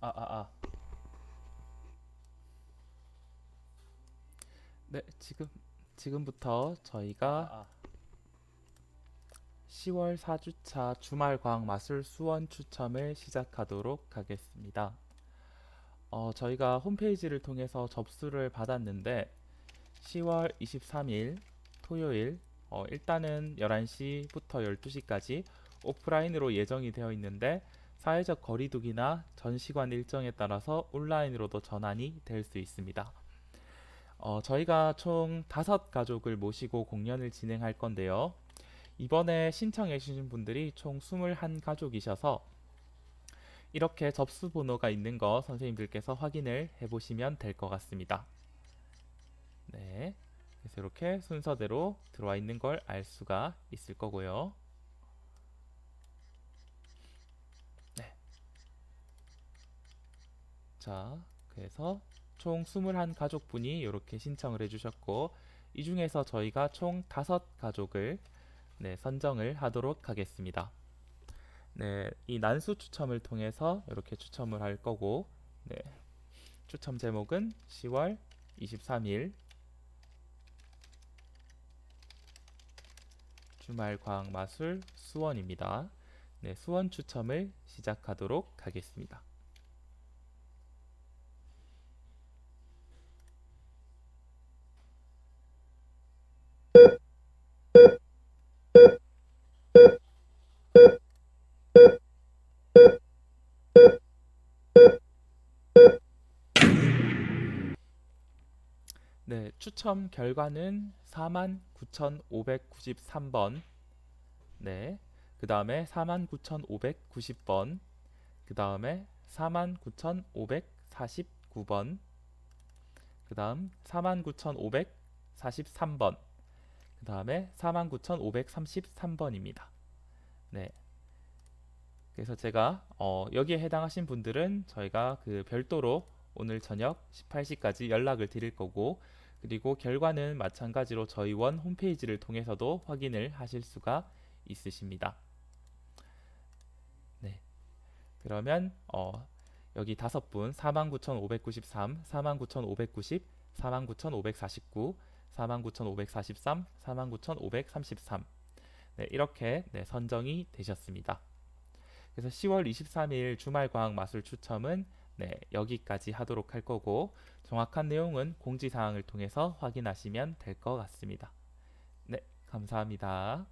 아, 아, 아. 네, 지금 지금부터 저희가 아, 10월 4주차 주말 과학 마술 수원 추첨을 시작하도록 하겠습니다. 어, 저희가 홈페이지를 통해서 접수를 받았는데 10월 23일 토요일 어, 일단은 11시부터 12시까지 오프라인으로 예정이 되어 있는데 사회적 거리두기나 전시관 일정에 따라서 온라인으로도 전환이 될 수 있습니다. 어, 저희가 총 다섯 가족을 모시고 공연을 진행할 건데요. 이번에 신청해 주신 분들이 총 21가족이셔서 이렇게 접수 번호가 있는 거 선생님들께서 확인을 해 보시면 될 것 같습니다. 네. 그래서 이렇게 순서대로 들어와 있는 걸 알 수가 있을 거고요. 자, 그래서 총 21가족분이 이렇게 신청을 해주셨고 이 중에서 저희가 총 5가족을 네, 선정을 하도록 하겠습니다. 네, 이 난수 추첨을 통해서 이렇게 추첨을 할 거고 네, 추첨 제목은 10월 23일 주말 과학 마술 수원입니다. 네, 수원 추첨을 시작하도록 하겠습니다. 네, 추첨 결과는 49,593번. 네. 그 다음에 49,590번. 그 다음에 49,549번. 그 다음 49,543번. 그 다음에 49,533번입니다. 네. 그래서 제가 어, 여기에 해당하신 분들은 저희가 그 별도로 오늘 저녁 18시까지 연락을 드릴 거고 그리고 결과는 마찬가지로 저희 원 홈페이지를 통해서도 확인을 하실 수가 있으십니다. 네. 그러면 어, 여기 다섯 분 49,593, 49,590, 49,549, 49,543, 49,533 네, 이렇게 네, 선정이 되셨습니다. 그래서 10월 23일 주말 과학 마술 추첨은 네, 여기까지 하도록 할 거고 정확한 내용은 공지사항을 통해서 확인하시면 될 것 같습니다. 네, 감사합니다.